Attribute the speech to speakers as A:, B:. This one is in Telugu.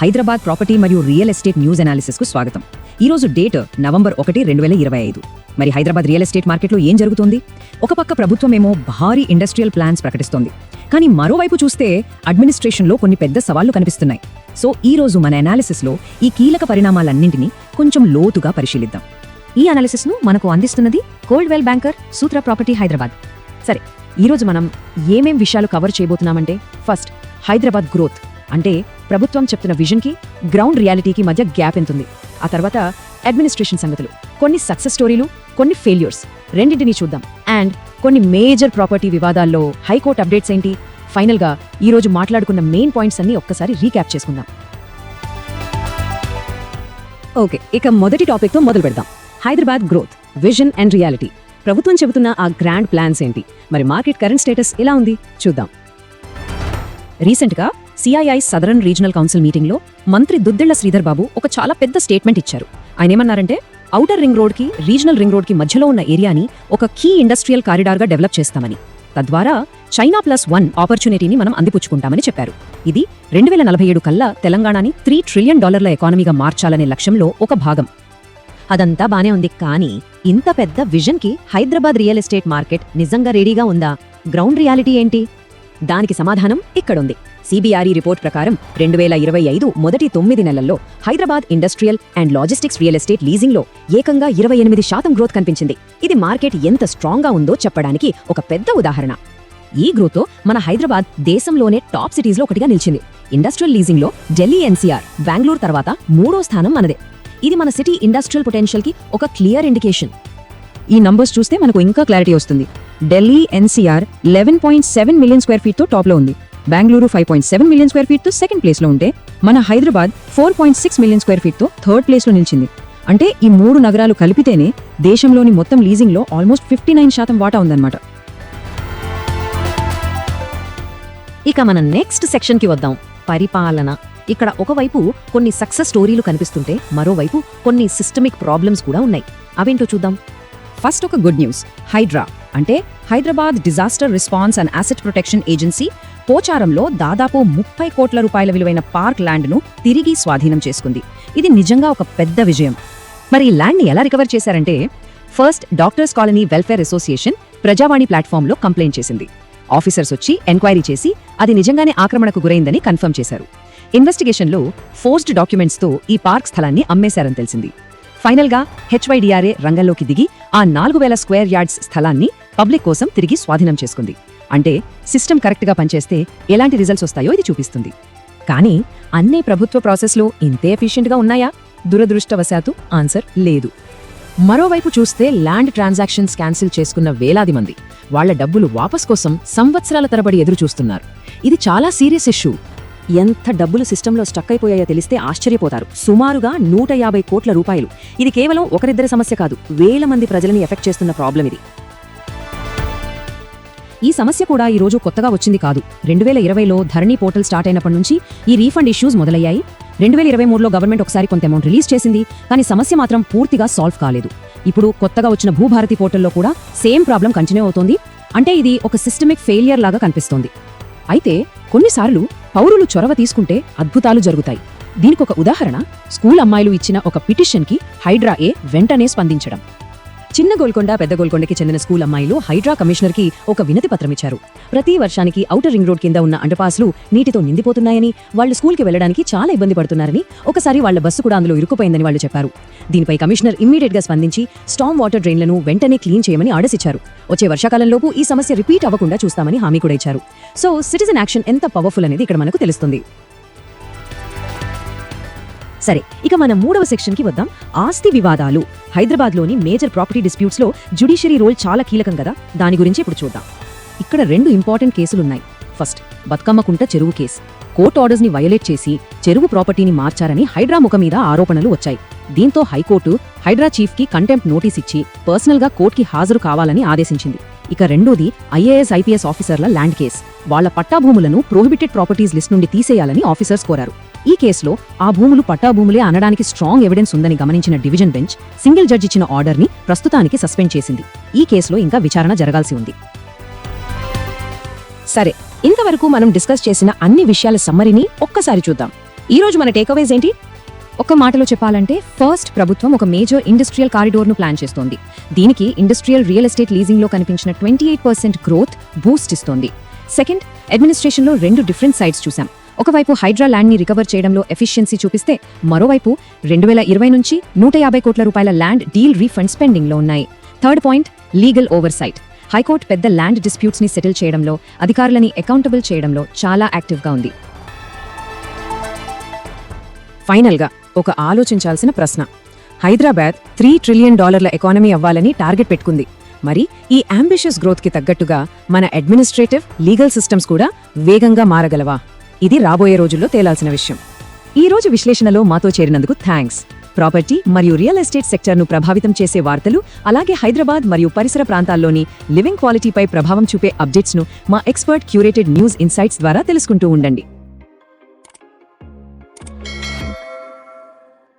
A: హైదరాబాద్ ప్రాపర్టీ మరియు రియల్ ఎస్టేట్ న్యూస్ అనాలిసిస్కు స్వాగతం. ఈ రోజు డేట్ నవంబర్ ఒకటి రెండు వేల ఇరవై ఐదు. మరి హైదరాబాద్ రియల్ ఎస్టేట్ మార్కెట్లో ఏం జరుగుతుంది? ఒక పక్క ప్రభుత్వమేమో భారీ ఇండస్ట్రియల్ ప్లాన్స్ ప్రకటిస్తోంది. కానీ మరోవైపు చూస్తే అడ్మినిస్ట్రేషన్లో కొన్ని పెద్ద సవాళ్ళు కనిపిస్తున్నాయి. సో ఈ రోజు మన అనాలిసిస్లో ఈ కీలక పరిణామాలన్నింటినీ కొంచెం లోతుగా పరిశీలిద్దాం. ఈ అనాలిసిస్ను మనకు అందిస్తున్నది Coldwell Banker Sutra property Hyderabad. సరే ఈరోజు మనం ఏమేం విషయాలు కవర్ చేయబోతున్నామంటే ఫస్ట్ హైదరాబాద్ గ్రోత్ అంటే ప్రభుత్వం చెప్తున్న విజన్కి గ్రౌండ్ రియాలిటీకి మధ్య గ్యాప్ ఎంతుంది. ఆ తర్వాత అడ్మినిస్ట్రేషన్ సంగతులు. కొన్ని సక్సెస్ స్టోరీలు కొన్ని ఫెయిల్యూర్స్. రెండింటినీ చూద్దాం. అండ్ కొన్ని మేజర్ ప్రాపర్టీ వివాదాల్లో హైకోర్టు అప్డేట్స్ ఏంటి? ఫైనల్గా ఈ రోజు మాట్లాడుకున్న మెయిన్ పాయింట్స్ అన్ని ఒక్కసారి రీక్యాప్ చేసుకుందాం. ఓకే ఇక మొదటి టాపిక్తో మొదలు పెడదాం. Hyderabad growth vision and reality. ప్రభుత్వం చెబుతున్న ఆ గ్రాండ్ ప్లాన్స్ ఏంటి? మరి మార్కెట్ కరెంట్ స్టేటస్ ఎలా ఉంది? చూద్దాం. రీసెంట్గా సిఐఐ సదరన్ రీజనల్ కౌన్సిల్ మీటింగ్లో మంత్రి దుద్దిళ్ళ శ్రీధర్ బాబు ఒక చాలా పెద్ద స్టేట్మెంట్ ఇచ్చారు. ఆయన ఏమన్నారంటే ఔటర్ రింగ్ రోడ్కి రీజనల్ రింగ్ రోడ్కి మధ్యలో ఉన్న ఏరియాని ఒక కీ ఇండస్ట్రియల్ కారిడార్గా డెవలప్ చేస్తామని. తద్వారా చైనా ప్లస్ వన్ ఆపర్చునిటీని మనం అందిపుచ్చుకుంటామని చెప్పారు. ఇది రెండు వేల నలభై ఏడు కల్లా తెలంగాణని త్రీ ట్రిలియన్ డాలర్ల ఎకానమీగా మార్చాలనే లక్ష్యంలో ఒక భాగం. అదంతా బానే ఉంది కానీ ఇంత పెద్ద విజన్కి హైదరాబాద్ రియల్ ఎస్టేట్ మార్కెట్ నిజంగా రెడీగా ఉందా? గ్రౌండ్ రియాలిటీ ఏంటి? దానికి సమాధానం ఇక్కడుంది. సిబిఆర్ఈ రిపోర్ట్ ప్రకారం రెండు వేల ఇరవై ఐదు మొదటి తొమ్మిది నెలల్లో Hyderabad industrial and logistics real estate లీజింగ్లో ఏకంగా ఇరవై ఎనిమిది శాతం గ్రోత్ కనిపించింది. ఇది మార్కెట్ ఎంత స్ట్రాంగ్గా ఉందో చెప్పడానికి ఒక పెద్ద ఉదాహరణ. ఈ గ్రోత్తో మన హైదరాబాద్ దేశంలోనే టాప్ సిటీస్లో ఒకటిగా నిలిచింది. ఇండస్ట్రియల్ లీజింగ్లో ఢిల్లీ ఎన్సీఆర్ బెంగళూరు తర్వాత మూడో స్థానం మనదే. ఇది మన సిటీ ఇండస్ట్రియల్ పొటెన్షియల్కి ఒక క్లియర్ ఇండికేషన్. ఈ నంబర్స్ చూస్తే మనకు ఇంకా క్లారిటీ వస్తుంది. Delhi NCR eleven point seven million square ఫీట్తో టాప్లో ఉంది. Bengaluru five point seven million square ఫీట్తో second ప్లేస్లో ఉంటే మన Hyderabad four point six million square ఫీట్తో third ప్లేస్లో నిలిచింది. అంటే ఈ మూడు నగరాలు కలిపితేనే దేశంలోని మొత్తం లీజింగ్లో ఆల్మోస్ట్ ఫిఫ్టీ నైన్ శాతం వాటా ఉందన్నమాట. ఇక మన నెక్స్ట్ సెక్షన్కి వద్దాం. పరిపాలన. ఇక్కడ ఒకవైపు కొన్ని సక్సెస్ స్టోరీలు కనిపిస్తుంటే మరోవైపు కొన్ని సిస్టమిక్ ప్రాబ్లమ్స్ కూడా ఉన్నాయి. అవేంటో చూద్దాం. ఫస్ట్ ఒక గుడ్ న్యూస్ హైడ్రా అంటే Hyderabad disaster response and asset protection agency పోచారంలో దాదాపు ముప్పై కోట్ల రూపాయల విలువైన పార్క్ ల్యాండ్ను తిరిగి స్వాధీనం చేసుకుంది. ఇది నిజంగా ఒక పెద్ద విజయం. మరి ఈ ల్యాండ్ని ఎలా రికవర్ చేశారంటే first doctors colony welfare association Prajavani ప్లాట్ఫామ్లో కంప్లైంట్ చేసింది. ఆఫీసర్స్ వచ్చి ఎంక్వైరీ చేసి అది నిజంగానే ఆక్రమణకు గురైందని కన్ఫర్మ్ చేశారు. ఇన్వెస్టిగేషన్లో ఫోర్స్డ్ డాక్యుమెంట్స్తో ఈ పార్క్ స్థలాన్ని అమ్మేశారని తెలిసింది. ఫైనల్గా హెచ్వైడిఆర్ఏ రంగంలోకి దిగి ఆ నాలుగు వేల స్క్వేర్ యార్డ్స్ స్థలాన్ని పబ్లిక్ కోసం తిరిగి స్వాధీనం చేసుకుంది. అంటే సిస్టమ్ కరెక్ట్గా పనిచేస్తే ఎలాంటి రిజల్ట్స్ వస్తాయో ఇది చూపిస్తుంది. కానీ అన్ని ప్రభుత్వ ప్రాసెస్లో ఇంతే ఎఫిషియెంట్గా ఉన్నాయా? దురదృష్టవశాత్తు ఆన్సర్ లేదు. మరోవైపు చూస్తే ల్యాండ్ ట్రాన్సాక్షన్స్ క్యాన్సిల్ చేసుకున్న వేలాది మంది వాళ్ళ డబ్బులు వాపస్ కోసం సంవత్సరాల తరబడి ఎదురు చూస్తున్నారు. ఇది చాలా సీరియస్ ఇష్యూ. ఎంత డబ్బులు సిస్టంలో స్టక్ అయిపోయాయో తెలిస్తే ఆశ్చర్యపోతారు. సుమారుగా నూట యాభై కోట్ల రూపాయలు. ఇది కేవలం ఒకరిద్దరి సమస్య కాదు వేల మంది ప్రజలని ఎఫెక్ట్ చేస్తున్న ప్రాబ్లం ఇది. ఈ సమస్య కూడా ఈ రోజు కొత్తగా వచ్చింది కాదు. రెండు వేల ఇరవైలో ధరణి పోర్టల్ స్టార్ట్ అయినప్పటి నుంచి ఈ రీఫండ్ ఇష్యూస్ మొదలయ్యాయి. రెండు వేల ఇరవై మూడులో గవర్నమెంట్ ఒకసారి కొంత అమౌంట్ రిలీజ్ చేసింది కానీ సమస్య మాత్రం పూర్తిగా సాల్వ్ కాలేదు. ఇప్పుడు కొత్తగా వచ్చిన భూభారతి పోర్టల్లో కూడా సేమ్ ప్రాబ్లం కంటిన్యూ అవుతోంది. అంటే ఇది ఒక సిస్టమిక్ ఫెయిలియర్ లాగా కనిపిస్తోంది. అయితే కొన్నిసార్లు పౌరులు చొరవ తీసుకుంటే అద్భుతాలు జరుగుతాయి. దీనికొక ఉదాహరణ స్కూల్ అమ్మాయిలు ఇచ్చిన ఒక పిటిషన్కి హైడ్రా ఏ వెంటనే స్పందించడం. చిన్న గోల్కొండ పెద్ద గోల్కొండకి చెందిన స్కూల్ అమ్మాయిలు హైడ్రా కమిషనర్కి ఒక వినతి పత్రం ఇచ్చారు ప్రతి వర్షానికి ఔటర్ రింగ్ రోడ్ కింద ఉన్న అండర్పాస్లు నీటితో నిండిపోతున్నాయని వాళ్ళు స్కూల్కి వెళ్ళడానికి చాలా ఇబ్బంది పడుతున్నారని ఒకసారి వాళ్ళ బస్సు కూడా అందులో ఇరుక్కుపోయిందని వాళ్ళు చెప్పారు. దీనిపై కమిషనర్ ఇమ్మీడియట్గా స్పందించి స్టామ్ వాటర్ డ్రైన్లను వెంటనే క్లీన్ చేయమని ఆడసిచ్చారు వచ్చే వర్షాకాలంలోపు ఈ సమస్య రిపీట్ అవ్వకుండా చూస్తామని హామీ కూడా ఇచ్చారు. సో సిటిజన్ యాక్షన్ ఎంత పవర్ఫుల్ అనేది ఇక్కడ మనకు తెలుస్తుంది. సరే ఇక మన మూడవ సెక్షన్కి వద్దాం. ఆస్తి వివాదాలు. హైదరాబాద్లోని మేజర్ ప్రాపర్టీ డిస్ప్యూట్స్లో జుడిషియరీ రోల్ చాలా కీలకం కదా? దాని గురించి ఇప్పుడు చూద్దాం. ఇక్కడ రెండు ఇంపార్టెంట్ కేసులున్నాయి. ఫస్ట్ బతుకమ్మకుంట చెరువు కేసు. కోర్టు ఆర్డర్స్ని వయలేట్ చేసి చెరువు ప్రాపర్టీని మార్చారని హైడ్రా ముఖ మీద ఆరోపణలు వచ్చాయి. దీంతో హైకోర్టు హైడ్రా చీఫ్కి కంటెంప్ట్ నోటీస్ ఇచ్చి పర్సనల్గా కోర్టుకి హాజరు కావాలని ఆదేశించింది. ఇక రెండోది ఐఏఎస్ ఐపీఎస్ ఆఫీసర్ల ల్యాండ్ కేస్. వాళ్ళ పట్టాభూములను ప్రోహిబిటెడ్ ప్రాపర్టీస్ లిస్ట్ నుండి తీసేయాలని ఆఫీసర్స్ కోరారు. ఈ కేసులో ఆ భూములు పట్టాభూములే అనడానికి స్ట్రాంగ్ ఎవిడెన్స్ ఉందని గమనించిన డివిజన్ బెంచ్ సింగిల్ జడ్జి ఇచ్చిన ఆర్డర్ని ప్రస్తుతానికి సస్పెండ్ చేసింది. ఈ కేసులో ఇంకా విచారణ జరగాల్సి ఉంది. సరే ఇంతవరకు మనం డిస్కస్ చేసిన అన్ని విషయాల సమ్మరిని ఒక్కసారి చూద్దాం. ఈ రోజు మన టేక్అవేస్ ఏంటి?
B: ఒక మాటలో చెప్పాలంటే ఫస్ట్ ప్రభుత్వం ఒక మేజర్ ఇండస్ట్రియల్ కారిడోర్ను ప్లాన్ చేస్తోంది. దీనికి ఇండస్ట్రియల్ రియల్ ఎస్టేట్ లీజింగ్లో కనిపించిన twenty eight percent growth boost ఇస్తోంది. సెకండ్ అడ్మినిస్ట్రేషన్లో రెండు డిఫరెంట్ సైడ్స్ చూసాం ఒకవైపు హైడ్రా ల్యాండ్ని రికవర్ చేయడంలో ఎఫిషియన్సీ చూపిస్తే మరోవైపు రెండు వేల ఇరవై నుంచి నూట యాభై కోట్ల రూపాయల ల్యాండ్ డీల్ రీఫండ్స్ పెండింగ్లో ఉన్నాయి. Third point legal oversight high court పెద్ద ల్యాండ్ డిస్ప్యూట్స్ని సెటిల్ చేయడంలో అధికారులని అకౌంటబుల్ చేయడంలో చాలా యాక్టివ్గా ఉంది.
A: ఫైనల్గా ఒక ఆలోచించాల్సిన ప్రశ్న. హైదరాబాద్ త్రీ ట్రిలియన్ డాలర్ల ఎకానమీ అవ్వాలని టార్గెట్ పెట్టుకుంది. మరి ఈ అంబిషియస్ గ్రోత్కి తగ్గట్టుగా మన అడ్మినిస్ట్రేటివ్ లీగల్ సిస్టమ్స్ కూడా వేగంగా మారగలవా? ఇది రాబోయే రోజుల్లో తేలాల్సిన విషయం. ఈ రోజు విశ్లేషణలో మాతో చేరినందుకు థ్యాంక్స్. ప్రాపర్టీ మరియు రియల్ ఎస్టేట్ సెక్టర్ను ప్రభావితం చేసే వార్తలు అలాగే హైదరాబాద్ మరియు పరిసర ప్రాంతాల్లోని లివింగ్ క్వాలిటీపై ప్రభావం చూపే అప్డేట్స్ను మా ఎక్స్పర్ట్ క్యూరేటెడ్ న్యూస్ ఇన్సైట్స్ ద్వారా తెలుసుకుంటూ ఉండండి.